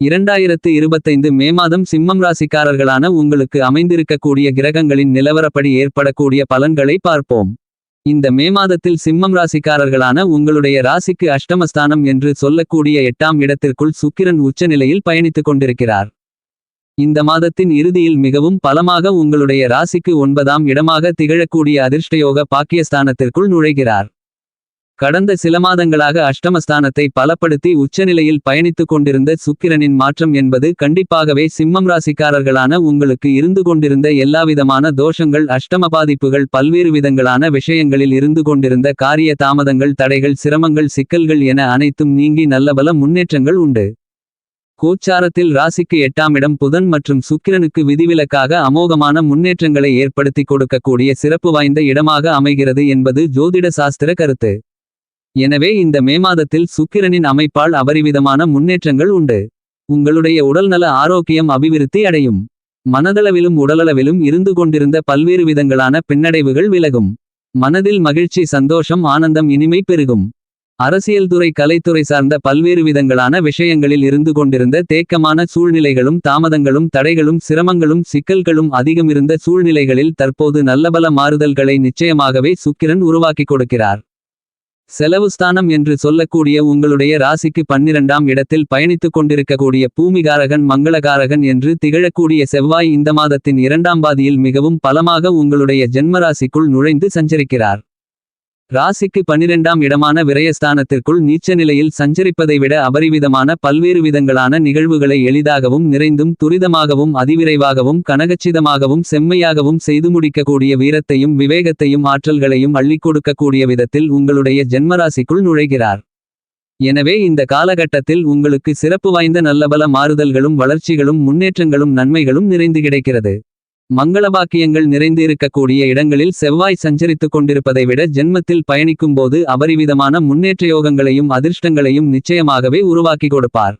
இரண்டாயிரத்து இருபத்தைந்து மே மாதம் சிம்மம் ராசிக்காரர்களான உங்களுக்கு அமைந்திருக்கக்கூடிய கிரகங்களின் நிலவரப்படி ஏற்படக்கூடிய பலன்களை பார்ப்போம். இந்த மே மாதத்தில் சிம்மம் ராசிக்காரர்களான உங்களுடைய ராசிக்கு அஷ்டமஸ்தானம் என்று சொல்லக்கூடிய எட்டாம் இடத்திற்குள் சுக்கிரன் உச்சநிலையில் பயணித்துக் கொண்டிருக்கிறார். இந்த மாதத்தின் இறுதியில் மிகவும் பலமாக உங்களுடைய ராசிக்கு ஒன்பதாம் இடமாக திகழக்கூடிய அதிர்ஷ்டயோக பாக்கியஸ்தானத்திற்குள் நுழைகிறார். கடந்த சில மாதங்களாக அஷ்டமஸ்தானத்தை பலப்படுத்தி உச்சநிலையில் பயணித்துக் கொண்டிருந்த சுக்கிரனின் மாற்றம் என்பது கண்டிப்பாகவே சிம்மம் ராசிக்காரர்களான உங்களுக்கு இருந்து கொண்டிருந்த எல்லாவிதமான தோஷங்கள் அஷ்டம பாதிப்புகள் பல்வேறு விதங்களான விஷயங்களில் இருந்து கொண்டிருந்த காரிய தாமதங்கள் தடைகள் சிரமங்கள் சிக்கல்கள் என அனைத்தும் நீங்கி நல்லபல முன்னேற்றங்கள் உண்டு. கோச்சாரத்தில் ராசிக்கு எட்டாம் இடம் புதன் மற்றும் சுக்கிரனுக்கு விதிவிலக்காக அமோகமான முன்னேற்றங்களை ஏற்படுத்திக் கொடுக்கக்கூடிய சிறப்பு வாய்ந்த இடமாக அமைகிறது என்பது ஜோதிட சாஸ்திர கருத்து. எனவே இந்த மே மாதத்தில் சுக்கிரனின் அமைப்பால் அபரிவிதமான முன்னேற்றங்கள் உண்டு. உங்களுடைய உடல்நல ஆரோக்கியம் அபிவிருத்தி அடையும். மனதளவிலும் உடலளவிலும் இருந்து கொண்டிருந்த பல்வேறு விதங்களான பின்னடைவுகள் விலகும். மனதில் மகிழ்ச்சி சந்தோஷம் ஆனந்தம் இனிமை பெருகும். அரசியல்துறை கலைத்துறை சார்ந்த பல்வேறு விதங்களான விஷயங்களில் இருந்து கொண்டிருந்த தேக்கமான சூழ்நிலைகளும் தாமதங்களும் தடைகளும் சிரமங்களும் சிக்கல்களும் அதிகமிருந்த சூழ்நிலைகளில் தற்போது நல்லபல மாறுதல்களை நிச்சயமாகவே சுக்கிரன் உருவாக்கிக் கொடுக்கிறார். செலவுஸ்தானம் என்று சொல்லக்கூடிய உங்களுடைய ராசிக்கு பன்னிரண்டாம் இடத்தில் பயணித்துக் கொண்டிருக்கக்கூடிய பூமிகாரகன் மங்களகாரகன் என்று திகழக்கூடிய செவ்வாய் இந்த மாதத்தின் இரண்டாம் பாதியில் மிகவும் பலமாக உங்களுடைய ஜென்மராசிக்குள் நுழைந்து சஞ்சரிக்கிறார். ராசிக்கு பனிரெண்டாம் இடமான விரயஸ்தானத்திற்குள் நீச்ச நிலையில் சஞ்சரிப்பதை விட அபரிவிதமான பல்வேறு விதங்களான நிகழ்வுகளை எளிதாகவும் நிறைந்தும் துரிதமாகவும் அதிவிரைவாகவும் கனகச்சிதமாகவும் செம்மையாகவும் செய்து முடிக்கக்கூடிய வீரத்தையும் விவேகத்தையும் ஆற்றல்களையும் அள்ளிக் கொடுக்கக்கூடிய விதத்தில் உங்களுடைய ஜென்மராசிக்குள் நுழைகிறார். எனவே இந்த காலகட்டத்தில் உங்களுக்கு சிறப்பு வாய்ந்த நல்லபல மாறுதல்களும் வளர்ச்சிகளும் முன்னேற்றங்களும் நன்மைகளும் நிறைந்து கிடைக்கிறது. மங்களபாக்கியங்கள் நிறைந்து இருக்கக்கூடிய இடங்களில் செவ்வாய் சஞ்சரித்துக் கொண்டிருப்பதை விட ஜென்மத்தில் பயணிக்கும்போது அபரிவிதமான முன்னேற்றயோகங்களையும் அதிர்ஷ்டங்களையும் நிச்சயமாகவே உருவாக்கி கொடுப்பார்.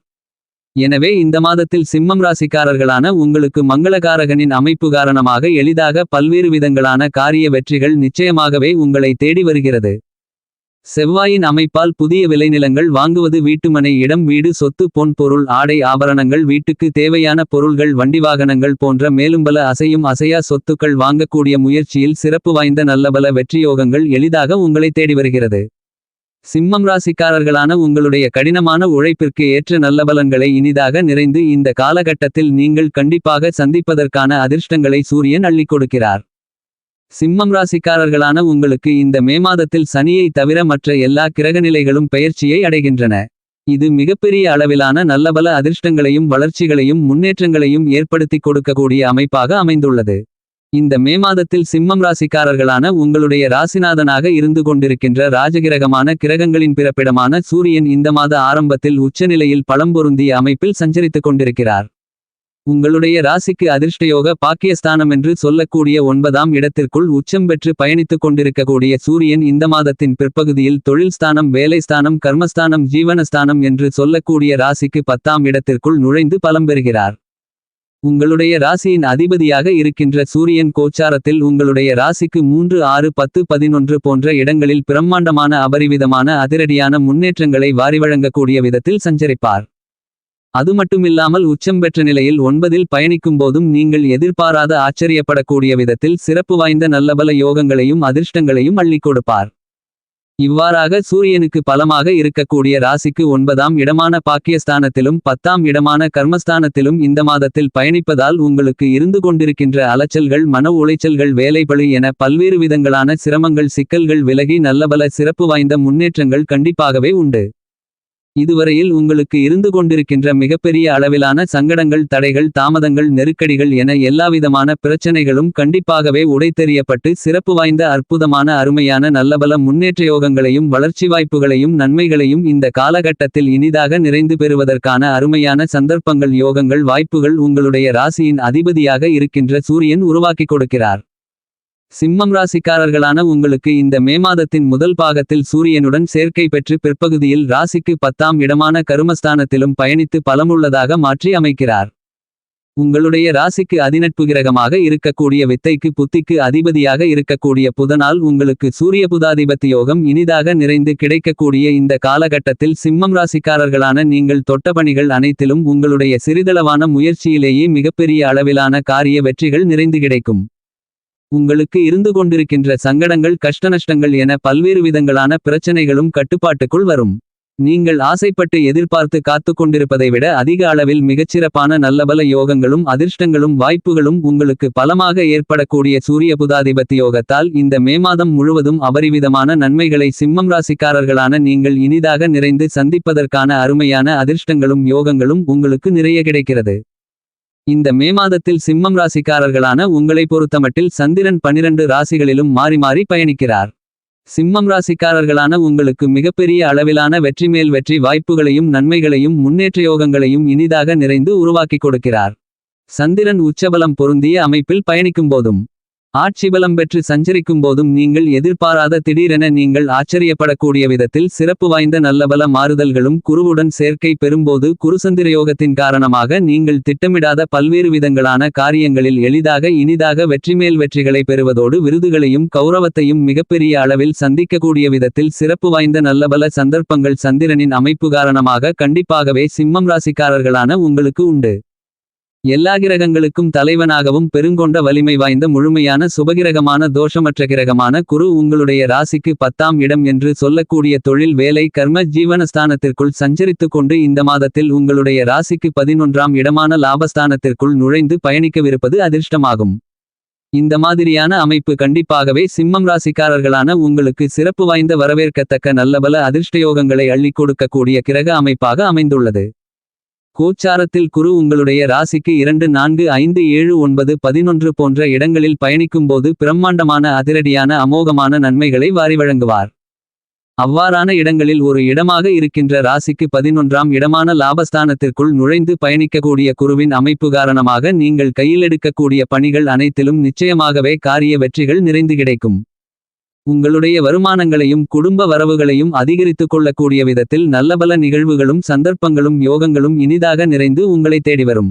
எனவே இந்த மாதத்தில் சிம்மம் ராசிக்காரர்களான உங்களுக்கு மங்களகாரகனின் அமைப்பு காரணமாக எளிதாக பல்வேறு விதங்களான காரிய வெற்றிகள் நிச்சயமாகவே உங்களை தேடி வருகிறது. செவ்வாயின் அமைப்பால் புதிய விளைநிலங்கள் வாங்குவது வீட்டுமனை இடம் வீடு சொத்து பொன் பொருள் ஆடை ஆபரணங்கள் வீட்டுக்கு தேவையான பொருள்கள் வண்டி வாகனங்கள் போன்ற மேலும்பல அசையும் அசையா சொத்துக்கள் வாங்கக்கூடிய முயற்சியில் சிறப்பு வாய்ந்த நல்லபல வெற்றியோகங்கள் எளிதாக உங்களை தேடி வருகிறது. சிம்மம் ராசிக்காரர்களான உங்களுடைய கடினமான உழைப்பிற்கு ஏற்ற நல்லபலன்களை இனிதாக நிறைந்து இந்த காலகட்டத்தில் நீங்கள் கண்டிப்பாக சந்திப்பதற்கான அதிர்ஷ்டங்களை சூரியன் அள்ளிக் கொடுக்கிறார். சிம்மம் ராசிக்காரர்களான உங்களுக்கு இந்த மே மாதத்தில் சனியை தவிர மற்ற எல்லா கிரகநிலைகளும் பெயர்ச்சியை அடைகின்றன. இது மிகப்பெரிய அளவிலான நல்லபல அதிர்ஷ்டங்களையும் வளர்ச்சிகளையும் முன்னேற்றங்களையும் ஏற்படுத்திக் கொடுக்கக்கூடிய அமைப்பாக அமைந்துள்ளது. இந்த மே மாதத்தில் சிம்மம் ராசிக்காரர்களான உங்களுடைய ராசிநாதனாக இருந்து கொண்டிருக்கின்ற ராஜகிரகமான கிரகங்களின் பிறப்பிடமான சூரியன் இந்த மாத ஆரம்பத்தில் உச்சநிலையில் பழம்பொருந்திய அமைப்பில் சஞ்சரித்துக் கொண்டிருக்கிறார். உங்களுடைய ராசிக்கு அதிர்ஷ்டயோக பாக்கியஸ்தானமென்று சொல்லக்கூடிய ஒன்பதாம் இடத்திற்குள் உச்சம் பெற்று பயணித்துக் கொண்டிருக்கக்கூடிய சூரியன் இந்த மாதத்தின் பிற்பகுதியில் தொழில் ஸ்தானம் வேலை ஸ்தானம் கர்மஸ்தானம் ஜீவனஸ்தானம் என்று சொல்லக்கூடிய ராசிக்கு பத்தாம் இடத்திற்குள் நுழைந்து பலம் பெறுகிறார். உங்களுடைய ராசியின் அதிபதியாக இருக்கின்ற சூரியன் கோச்சாரத்தில் உங்களுடைய ராசிக்கு மூன்று ஆறு பத்து பதினொன்று போன்ற இடங்களில் பிரம்மாண்டமான அபரிவிதமான அதிரடியான முன்னேற்றங்களை வாரி வழங்கக்கூடிய விதத்தில் சஞ்சரிப்பார். அது மட்டுமில்லாமல் உச்சம் பெற்ற நிலையில் ஒன்பதில் பயணிக்கும்போதும் நீங்கள் எதிர்பாராத ஆச்சரியப்படக்கூடிய விதத்தில் சிறப்பு வாய்ந்த நல்லபல யோகங்களையும் அதிர்ஷ்டங்களையும் அள்ளிக் கொடுப்பார். இவ்வாறாக சூரியனுக்கு பலமாக இருக்கக்கூடிய ராசிக்கு ஒன்பதாம் இடமான பாக்கியஸ்தானத்திலும் பத்தாம் இடமான கர்மஸ்தானத்திலும் இந்த மாதத்தில் பயணிப்பதால் உங்களுக்கு இருந்து கொண்டிருக்கின்ற அலைச்சல்கள் மன உளைச்சல்கள் வேலைபளு என பல்வேறு விதங்களான சிரமங்கள் சிக்கல்கள் விலகி நல்லபல சிறப்பு வாய்ந்த முன்னேற்றங்கள் கண்டிப்பாகவே உண்டு. இதுவரையில் உங்களுக்கு இருந்து கொண்டிருக்கின்ற மிகப்பெரிய அளவிலான சங்கடங்கள் தடைகள் தாமதங்கள் நெருக்கடிகள் என எல்லாவிதமான பிரச்சனைகளும் கண்டிப்பாகவே உடைத்தெறியப்பட்டு சிறப்பு வாய்ந்த அற்புதமான அருமையான நல்லபல முன்னேற்றயோகங்களையும் வளர்ச்சி வாய்ப்புகளையும் நன்மைகளையும் இந்த காலகட்டத்தில் இனிதாக நிறைந்து பெறுவதற்கான அருமையான சந்தர்ப்பங்கள் யோகங்கள் வாய்ப்புகள் உங்களுடைய ராசியின் அதிபதியாக இருக்கின்ற சூரியன் உருவாக்கிக் கொடுக்கிறார். சிம்மம் ராசிக்காரர்களான உங்களுக்கு இந்த மே மாதத்தின் முதல் பாகத்தில் சூரியனுடன் சேர்க்கை பெற்று பிற்பகுதியில் ராசிக்கு பத்தாம் இடமான கருமஸ்தானத்திலும் பயணித்து பலமுள்ளதாக மாற்றி அமைக்கிறார். உங்களுடைய ராசிக்கு அதிநட்பு கிரகமாக இருக்கக்கூடிய வித்தைக்கு புத்திக்கு அதிபதியாக இருக்கக்கூடிய புதனால் உங்களுக்கு சூரிய புதாதிபத்தி யோகம் இனிதாக நிறைந்து கிடைக்கக்கூடிய இந்த காலகட்டத்தில் சிம்மம் ராசிக்காரர்களான நீங்கள் தொட்ட பணிகள் அனைத்திலும் உங்களுடைய சிறிதளவான முயற்சியிலேயே மிகப்பெரிய அளவிலான காரிய வெற்றிகள் நிறைந்து கிடைக்கும் உங்களுக்கு இருந்து கொண்டிருக்கின்ற சங்கடங்கள் கஷ்டநஷ்டங்கள் என பல்வேறு விதங்களான பிரச்சனைகளும் கட்டுப்பாட்டுக்குள் வரும். நீங்கள் ஆசைப்பட்டு எதிர்பார்த்து காத்து கொண்டிருப்பதை விட அதிக அளவில் மிகச்சிறப்பான நல்லபல யோகங்களும் அதிர்ஷ்டங்களும் வாய்ப்புகளும் உங்களுக்கு பலமாக ஏற்படக்கூடிய சூரிய புதாதிபத்தி யோகத்தால் இந்த மே மாதம் முழுவதும் அபரிவிதமான நன்மைகளை சிம்மம் ராசிக்காரர்களான நீங்கள் இனிதாக நிறைந்து சந்திப்பதற்கான அருமையான அதிர்ஷ்டங்களும் யோகங்களும் உங்களுக்கு நிறைய கிடைக்கிறது. இந்த மே மாதத்தில் சிம்மம் ராசிக்காரர்களான உங்களை பொறுத்தமட்டில் சந்திரன் பனிரண்டு ராசிகளிலும் மாறி மாறி பயணிக்கிறார். சிம்மம் ராசிக்காரர்களான உங்களுக்கு மிகப்பெரிய அளவிலான வெற்றி மேல் வெற்றி வாய்ப்புகளையும் நன்மைகளையும் முன்னேற்ற யோகங்களையும் இனிதாக நிறைந்து உருவாக்கிக் கொடுக்கிறார். சந்திரன் உச்சபலம் பொருந்திய அமைப்பில் பயணிக்கும் போதும் ஆட்சி பலம் பெற்று சஞ்சரிக்கும் போதும் நீங்கள் எதிர்பாராத திடீரென நீங்கள் ஆச்சரியப்படக்கூடிய விதத்தில் சிறப்பு வாய்ந்த நல்லபல மாறுதல்களும் குருவுடன் சேர்க்கை பெறும்போது குருசந்திர யோகத்தின் காரணமாக நீங்கள் திட்டமிடாத பல்வேறு விதங்களான காரியங்களில் எளிதாக இனிதாக வெற்றிமேல் வெற்றிகளை பெறுவதோடு விருதுகளையும் கௌரவத்தையும் மிகப்பெரிய அளவில் சந்திக்கக்கூடிய விதத்தில் சிறப்பு வாய்ந்த நல்லபல சந்தர்ப்பங்கள் சந்திரனின் அமைப்பு காரணமாக கண்டிப்பாகவே சிம்மம் ராசிக்காரர்களான உங்களுக்கு உண்டு. எல்லா கிரகங்களுக்கும் தலைவனாகவும் பெருங்கொண்ட வலிமை வாய்ந்த முழுமையான சுபகிரகமான தோஷமற்ற கிரகமான குரு உங்களுடைய ராசிக்கு பத்தாம் இடம் என்று சொல்லக்கூடிய தொழில் வேலை கர்ம ஜீவனஸ்தானத்திற்குள் சஞ்சரித்துக் கொண்டு இந்த மாதத்தில் உங்களுடைய ராசிக்கு பதினொன்றாம் இடமான லாபஸ்தானத்திற்குள் நுழைந்து பயணிக்கவிருப்பது அதிர்ஷ்டமாகும். இந்த மாதிரியான அமைப்பு கண்டிப்பாகவே சிம்மம் ராசிக்காரர்களான உங்களுக்கு சிறப்பு வாய்ந்த வரவேற்கத்தக்க நல்லபல அதிர்ஷ்டயோகங்களை அள்ளிக் கொடுக்கக்கூடிய கிரக அமைப்பாக அமைந்துள்ளது. கோச்சாரத்தில் குரு உங்களுடைய ராசிக்கு இரண்டு நான்கு ஐந்து ஏழு ஒன்பது பதினொன்று போன்ற இடங்களில் பயணிக்கும்போது பிரம்மாண்டமான அதிரடியான அமோகமான நன்மைகளை வாரி வழங்குவார். அவ்வாறான இடங்களில் ஒரு இடமாக இருக்கின்ற ராசிக்கு பதினொன்றாம் இடமான லாபஸ்தானத்திற்குள் நுழைந்து பயணிக்கக்கூடிய குருவின் அமைப்பு காரணமாக நீங்கள் கையில் எடுக்கக்கூடிய பணிகள் அனைத்திலும் நிச்சயமாகவே காரிய வெற்றிகள் நிறைந்து கிடைக்கும். உங்களுடைய வருமானங்களையும் குடும்ப வரவுகளையும் அதிகரித்துக் கொள்ளக்கூடிய விதத்தில் நல்லபல நிகழ்வுகளும் சந்தர்ப்பங்களும் யோகங்களும் இனிதாக நிறைந்து உங்களை தேடி வரும்.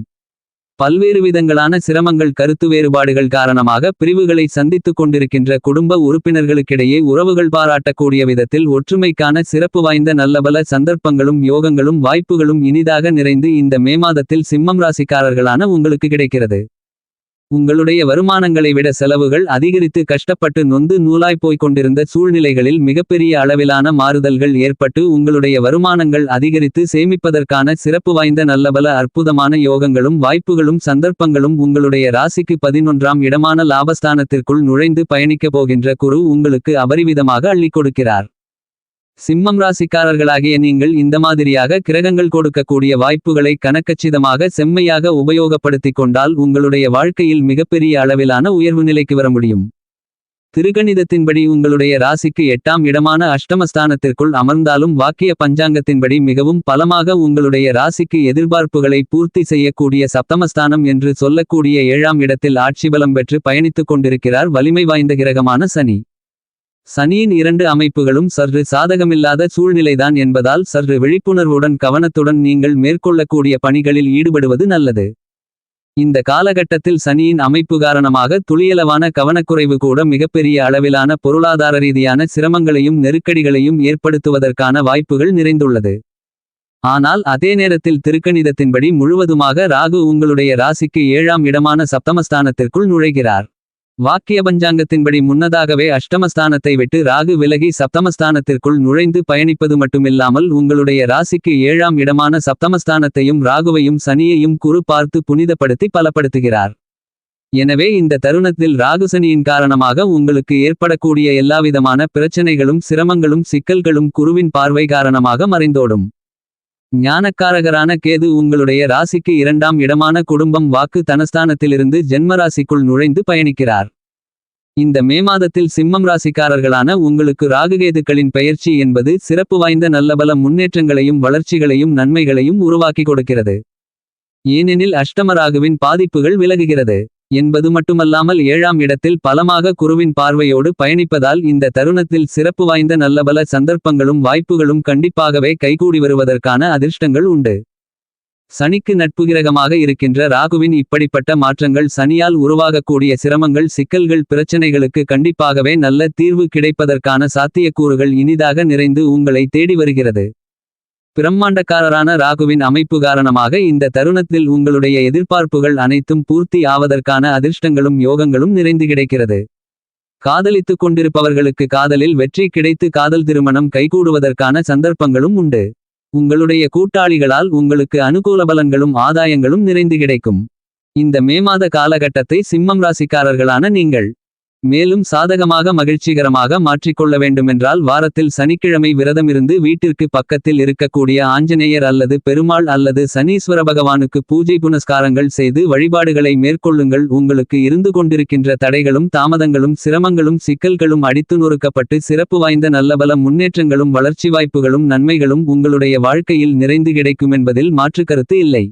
பல்வேறு விதங்களான சிரமங்கள் கருத்து வேறுபாடுகள் காரணமாக பிரிவுகளை சந்தித்துக் கொண்டிருக்கின்ற குடும்ப உறுப்பினர்களுக்கிடையே உறவுகள் பாராட்டக்கூடிய விதத்தில் ஒற்றுமைக்கான சிறப்பு வாய்ந்த நல்லபல சந்தர்ப்பங்களும் யோகங்களும் வாய்ப்புகளும் இனிதாக நிறைந்து இந்த மே மாதத்தில் சிம்மம் ராசிக்காரர்களான உங்களுக்கு கிடைக்கிறது. உங்களுடைய வருமானங்களை விட செலவுகள் அதிகரித்து கஷ்டப்பட்டு நொந்து நூலாய் போய்க் கொண்டிருந்த சூழ்நிலைகளில் மிகப்பெரிய அளவிலான மாறுதல்கள் ஏற்பட்டு உங்களுடைய வருமானங்கள் அதிகரித்து சேமிப்பதற்கான சிறப்பு வாய்ந்த நல்லபல அற்புதமான யோகங்களும் வாய்ப்புகளும் சந்தர்ப்பங்களும் உங்களுடைய ராசிக்கு பதினொன்றாம் இடமான லாபஸ்தானத்திற்குள் நுழைந்து பயணிக்கப் போகின்ற குரு உங்களுக்கு அபரிவிதமாக அள்ளிக் கொடுக்கிறார். சிம்மம் ராசிக்காரர்களாகிய நீங்கள் இந்த மாதிரியாக கிரகங்கள் கொடுக்கக்கூடிய வாய்ப்புகளை கணக்கச்சிதமாக செம்மையாக உபயோகப்படுத்திக் கொண்டால் உங்களுடைய வாழ்க்கையில் மிகப்பெரிய அளவிலான உயர்வு நிலைக்கு வர முடியும். திருகணிதத்தின்படி உங்களுடைய ராசிக்கு எட்டாம் இடமான அஷ்டமஸ்தானத்திற்குள் அமர்ந்தாலும் வாக்கிய பஞ்சாங்கத்தின்படி மிகவும் பலமாக உங்களுடைய ராசிக்கு எதிர்பார்ப்புகளை பூர்த்தி செய்யக்கூடிய சப்தமஸ்தானம் என்று சொல்லக்கூடிய ஏழாம் இடத்தில் ஆட்சிபலம் பெற்று பயணித்துக் கொண்டிருக்கிறார் வலிமை வாய்ந்த கிரகமான சனி. சனியின் இரண்டு அமைப்புகளும் சற்று சாதகமில்லாத சூழ்நிலைதான் என்பதால் சற்று விழிப்புணர்வுடன் கவனத்துடன் நீங்கள் மேற்கொள்ளக்கூடிய பணிகளில் ஈடுபடுவது நல்லது. இந்த காலகட்டத்தில் சனியின் அமைப்பு காரணமாக துளியளவான கவனக்குறைவு கூட மிகப்பெரிய அளவிலான பொருளாதார ரீதியான சிரமங்களையும் நெருக்கடிகளையும் ஏற்படுத்துவதற்கான வாய்ப்புகள் நிறைந்துள்ளது. ஆனால் அதே நேரத்தில் திருக்கணிதத்தின்படி முழுவதுமாக ராகு உங்களுடைய ராசிக்கு ஏழாம் இடமான சப்தமஸ்தானத்திற்குள் நுழைகிறார். வாக்கிய பஞ்சாங்கத்தின்படி முன்னதாகவே அஷ்டமஸ்தானத்தை விட்டு ராகு விலகி சப்தமஸ்தானத்திற்குள் நுழைந்து பயணிப்பது மட்டுமில்லாமல் உங்களுடைய ராசிக்கு ஏழாம் இடமான சப்தமஸ்தானத்தையும் ராகுவையும் சனியையும் குறு பார்த்து புனிதப்படுத்தி பலப்படுத்துகிறார். எனவே இந்த தருணத்தில் ராகுசனியின் காரணமாக உங்களுக்கு ஏற்படக்கூடிய எல்லாவிதமான பிரச்சனைகளும் சிரமங்களும் சிக்கல்களும் குருவின் பார்வை காரணமாக மறைந்தோடும். ஞானக்காரகரான கேது உங்களுடைய ராசிக்கு இரண்டாம் இடமான குடும்பம் வாக்கு தனஸ்தானத்திலிருந்து ஜென்மராசிக்குள் நுழைந்து பயணிக்கிறார். இந்த மே மாதத்தில் சிம்மம் ராசிக்காரர்களான உங்களுக்கு ராகுகேதுக்களின் பெயர்ச்சி என்பது சிறப்பு வாய்ந்த நல்லபல முன்னேற்றங்களையும் வளர்ச்சிகளையும் நன்மைகளையும் உருவாக்கி கொடுக்கிறது. ஏனெனில் அஷ்டம ராகுவின் பாதிப்புகள் விலகுகிறது. என்பது மட்டுமல்லாமல் ஏழாம் இடத்தில் பலமாக குருவின் பார்வையோடு பயணிப்பதால் இந்த தருணத்தில் சிறப்பு வாய்ந்த நல்லபல சந்தர்ப்பங்களும் வாய்ப்புகளும் கண்டிப்பாகவே கைகூடி வருவதற்கான அதிர்ஷ்டங்கள் உண்டு. சனிக்கு நட்புகிரகமாக இருக்கின்ற ராகுவின் இப்படிப்பட்ட மாற்றங்கள் சனியால் உருவாகக்கூடிய சிரமங்கள் சிக்கல்கள் பிரச்சனைகளுக்கு கண்டிப்பாகவே நல்ல தீர்வு கிடைப்பதற்கான சாத்தியக்கூறுகள் இனிதாக நிறைந்து உங்களை தேடி வருகிறது. பிரம்மாண்டக்காரரான ராகுவின் அமைப்பு காரணமாக இந்த தருணத்தில் உங்களுடைய எதிர்பார்ப்புகள் அனைத்தும் பூர்த்தி ஆவதற்கான அதிர்ஷ்டங்களும் யோகங்களும் நிறைந்து கிடைக்கிறது. காதலித்துக் கொண்டிருப்பவர்களுக்கு காதலில் வெற்றி கிடைத்து காதல் திருமணம் கைகூடுவதற்கான சந்தர்ப்பங்களும் உண்டு. உங்களுடைய கூட்டாளிகளால் உங்களுக்கு அனுகூல பலன்களும் ஆதாயங்களும் நிறைந்து கிடைக்கும். இந்த மே மாத காலகட்டத்தை சிம்மம் ராசிக்காரர்களான நீங்கள் மேலும் சாதகமாக மகிழ்ச்சிகரமாக மாற்றிக்கொள்ள வேண்டுமென்றால் வாரத்தில் சனிக்கிழமை விரதமிருந்து வீட்டிற்கு பக்கத்தில் இருக்கக்கூடிய ஆஞ்சநேயர் அல்லது பெருமாள் அல்லது சனீஸ்வர பகவானுக்கு பூஜை புனஸ்காரங்கள் செய்து வழிபாடுகளை மேற்கொள்ளுங்கள். உங்களுக்கு இருந்து கொண்டிருக்கின்ற தடைகளும் தாமதங்களும் சிரமங்களும் சிக்கல்களும் அடித்து நொறுக்கப்பட்டு சிறப்பு வாய்ந்த நல்லபல முன்னேற்றங்களும் வளர்ச்சி வாய்ப்புகளும் நன்மைகளும் உங்களுடைய வாழ்க்கையில் நிறைந்து கிடைக்கும் கிடைக்குமென்பதில் மாற்றுக்கருத்து இல்லை.